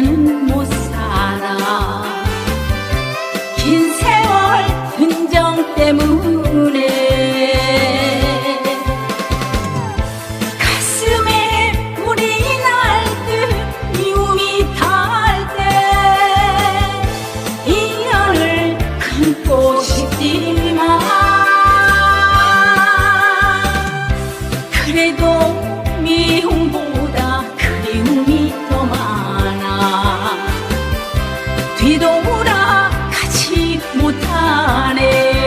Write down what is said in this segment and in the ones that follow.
나는 못 살아. 긴 세월 흔정 때문에 가슴에 불이 날듯 미움이 닿을 때 인연을 끊고 싶지만 그래도 미움보 뒤돌아 가지 못하네.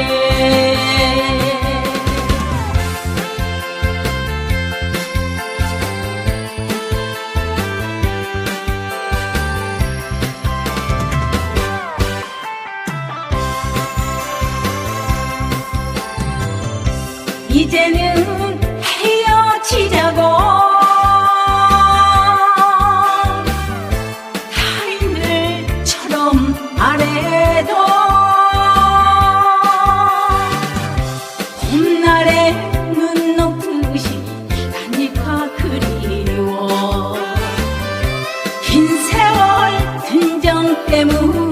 이제는 temu